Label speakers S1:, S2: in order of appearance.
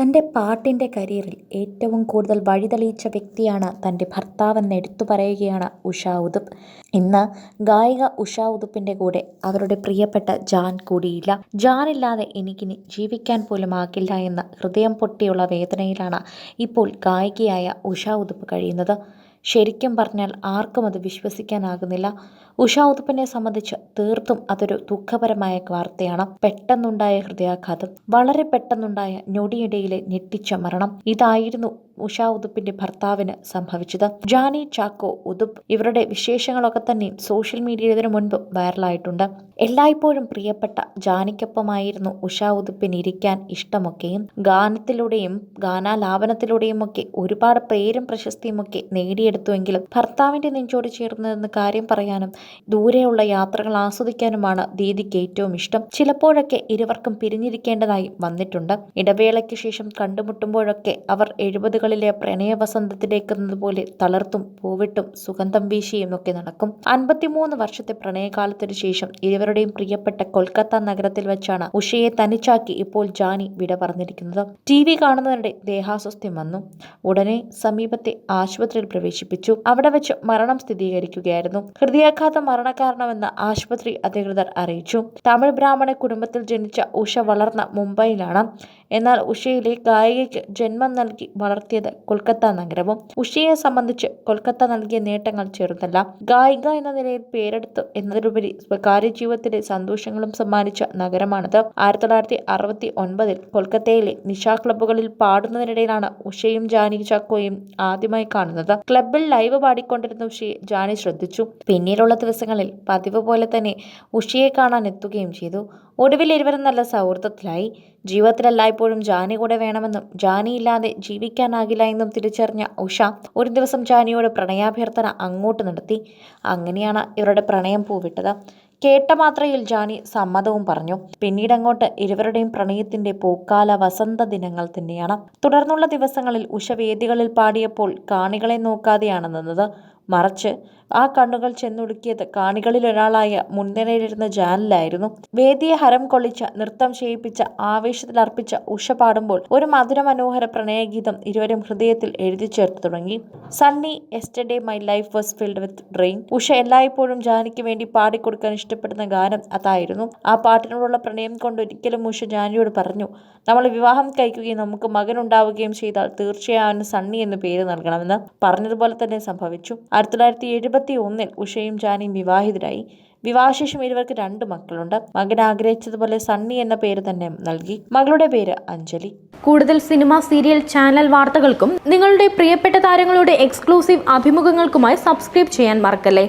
S1: തന്റെ പാട്ടിന്റെ കരിയറിൽ ഏറ്റവും കൂടുതൽ വഴിതെളിയിച്ച വ്യക്തിയാണ് തന്റെ ഭർത്താവെന്ന് എടുത്തു പറയുകയാണ് ഉഷ ഉതുപ്പ് ഇന്ന് ഗായിക ഉഷ ഉതുപ്പിന്റെ കൂടെ അവരുടെ പ്രിയപ്പെട്ട ജാൻ കൂടിയില്ല. ജാനില്ലാതെ എനിക്കിനി ജീവിക്കാൻ പോലും ആകില്ല എന്ന ഹൃദയം പൊട്ടിയുള്ള വേദനയിലാണ് ഇപ്പോൾ ഗായികയായ ഉഷ ഉതുപ്പ് കഴിയുന്നത്. ശരിക്കും പറഞ്ഞാൽ ആർക്കും അത് വിശ്വസിക്കാനാകുന്നില്ല. ഉഷ ഉതുപ്പിനെ സംബന്ധിച്ച് തീർത്തും അതൊരു ദുഃഖപരമായ വാർത്തയാണ്. പെട്ടെന്നുണ്ടായ ഹൃദയാഘാതം വളരെ പെട്ടെന്നുണ്ടായ ഞൊടിയിടയിലെ ഞെട്ടിച്ച മരണം ഇതായിരുന്നു ഉഷ ഉതുപ്പിന്റെ ഭർത്താവിന് സംഭവിച്ചത്. ജാനി ചാക്കോ ഉതുപ്പ് ഇവരുടെ വിശേഷങ്ങളൊക്കെ തന്നെ സോഷ്യൽ മീഡിയയിൽ മുൻപ് വൈറലായിട്ടുണ്ട്. എല്ലായ്പ്പോഴും പ്രിയപ്പെട്ട ജാനിക്കൊപ്പമായിരുന്നു ഉഷ ഉതുപ്പിന് ഇരിക്കാൻ ഇഷ്ടമൊക്കെയും ഗാനത്തിലൂടെയും ഗാനാലാപനത്തിലൂടെയും ഒക്കെ ഒരുപാട് പേരും പ്രശസ്തിയും ഒക്കെ നേടിയെടുത്തുവെങ്കിലും ഭർത്താവിന്റെ നെഞ്ചോട് ചേർന്ന് നിന്ന് കാര്യം പറയാനും ദൂരെയുള്ള യാത്രകൾ ആസ്വദിക്കാനുമാണ് ദീദിക്ക് ഏറ്റവും ഇഷ്ടം. ചിലപ്പോഴൊക്കെ ഇരുവർക്കും പിരിഞ്ഞിരിക്കേണ്ടതായി വന്നിട്ടുണ്ട്. ഇടവേളയ്ക്ക് ശേഷം കണ്ടുമുട്ടുമ്പോഴൊക്കെ അവർ എഴുപതുകളിലെ പ്രണയവസന്തത്തിലേക്കുന്നതുപോലെ തളർത്തും പൂവിട്ടും സുഗന്ധം വീശിയും ഒക്കെ നടക്കും. അൻപത്തിമൂന്ന് വർഷത്തെ പ്രണയകാലത്തിനു ശേഷം ഇരുവരുടെയും പ്രിയപ്പെട്ട കൊൽക്കത്ത നഗരത്തിൽ വെച്ചാണ് ഉഷയെ തനിച്ചാക്കി ഇപ്പോൾ ജാനി വിട പറഞ്ഞിരിക്കുന്നത്. ടി വി കാണുന്നവരുടെ ദേഹാസ്വസ്ഥ്യം വന്നു. ഉടനെ സമീപത്തെ ആശുപത്രിയിൽ പ്രവേശിപ്പിച്ചു അവിടെ വെച്ച് മരണം സ്ഥിരീകരിക്കുകയായിരുന്നു. ഹൃദയാഘാതം മരണകാരണമെന്ന് ആശുപത്രി അധികൃതർ അറിയിച്ചു. തമിഴ് ബ്രാഹ്മണ കുടുംബത്തിൽ ജനിച്ച ഉഷ വളർന്ന മുംബൈയിലാണ്. എന്നാൽ ഉഷയിലെ ഗായികയ്ക്ക് ജന്മം നൽകി വളർത്തിയത് കൊൽക്കത്ത നഗരവും. ഉഷയെ സംബന്ധിച്ച് കൊൽക്കത്ത നൽകിയ നേട്ടങ്ങൾ ചെറുതല്ല. ഗായിക എന്ന നിലയിൽ പേരെടുത്തു എന്നതിലുപരി സ്വകാര്യ ജീവിതത്തിലെ സന്തോഷങ്ങളും സമ്മാനിച്ച നഗരമാണിത്. ആയിരത്തി തൊള്ളായിരത്തി അറുപത്തി ഒൻപതിൽ കൊൽക്കത്തയിലെ നിശാ ക്ലബ്ബുകളിൽ പാടുന്നതിനിടയിലാണ് ഉഷയും ജാനി ചാക്കോയും ആദ്യമായി കാണുന്നത്. ക്ലബിൽ ലൈവ് പാടിക്കൊണ്ടിരുന്ന ഉഷയെ ജാനി ശ്രദ്ധിച്ചു. പിന്നീടുള്ള ദിവസങ്ങളിൽ പതിവ് പോലെ തന്നെ ഉഷയെ കാണാൻ എത്തുകയും ചെയ്തു. ഒടുവിൽ ഇരുവരും നല്ല സൗഹൃദത്തിലായി. ജീവിതത്തിലെല്ലായ്പ്പോഴും ജാനി കൂടെ വേണമെന്നും ജാനിയില്ലാതെ ജീവിക്കാനാകില്ല എന്നും തിരിച്ചറിഞ്ഞ ഉഷ ഒരു ദിവസം ജാനിയോട് പ്രണയാഭ്യർത്ഥന അങ്ങോട്ട് നടത്തി. അങ്ങനെയാണ് ഇവരുടെ പ്രണയം പൂവിട്ടത്. കേട്ട മാത്രയിൽ ജാനി സമ്മതവും പറഞ്ഞു. പിന്നീട് അങ്ങോട്ട് ഇരുവരുടെയും പ്രണയത്തിന്റെ പൂക്കാല വസന്ത ദിനങ്ങൾ തന്നെയാണ്. തുടർന്നുള്ള ദിവസങ്ങളിൽ ഉഷ വേദികളിൽ പാടിയപ്പോൾ കാണികളെ നോക്കാതെയാണ് നിന്നത്. മറിച്ച് ആ കണ്ണുകൾ ചെന്നൊടുക്കിയത് കാണികളിലൊരാളായ മുൻനിരയിലിരുന്ന ജാനിലായിരുന്നു വേദിയെ ഹരം കൊള്ളിച്ച നൃത്തം ചെയ്യിപ്പിച്ച ആവേശത്തിലർപ്പിച്ച ഉഷ പാടുമ്പോൾ ഒരു മധുരമനോഹര പ്രണയഗീതം ഇരുവരും ഹൃദയത്തിൽ എഴുതി ചേർത്ത് തുടങ്ങി. Sunny yesterday my life was filled with drain Usha എല്ലായ്പ്പോഴും ജാനിക്ക് വേണ്ടി പാടിക്കൊടുക്കാൻ ഇഷ്ടപ്പെടുന്ന ഗാനം അതായിരുന്നു. ആ പാട്ടിനോടുള്ള പ്രണയം കൊണ്ട് ഒരിക്കലും ഉഷ ജാനിയോട് പറഞ്ഞു നമ്മൾ വിവാഹം കഴിക്കുകയും നമുക്ക് മകനുണ്ടാവുകയും ചെയ്താൽ തീർച്ചയായും സണ്ണി എന്ന് പേര് നൽകണമെന്ന് പറഞ്ഞതുപോലെ തന്നെ സംഭവിച്ചു. ആയിരത്തി തൊള്ളായിരത്തി എഴുപത്തി ഒന്നിൽ ഉഷയും ജാനിയും വിവാഹിതരായി. വിവാഹശേഷം ഇരുവർക്ക് രണ്ട് മക്കളുണ്ട്. മകൻ ആഗ്രഹിച്ചതുപോലെ സണ്ണി എന്ന പേര് തന്നെ നൽകി. മകളുടെ പേര് അഞ്ജലി.
S2: കൂടുതൽ സിനിമ സീരിയൽ ചാനൽ വാർത്തകൾക്കും നിങ്ങളുടെ പ്രിയപ്പെട്ട താരങ്ങളുടെ എക്സ്ക്ലൂസീവ് അഭിമുഖങ്ങൾക്കുമായി സബ്സ്ക്രൈബ് ചെയ്യാൻ മറക്കല്ലേ?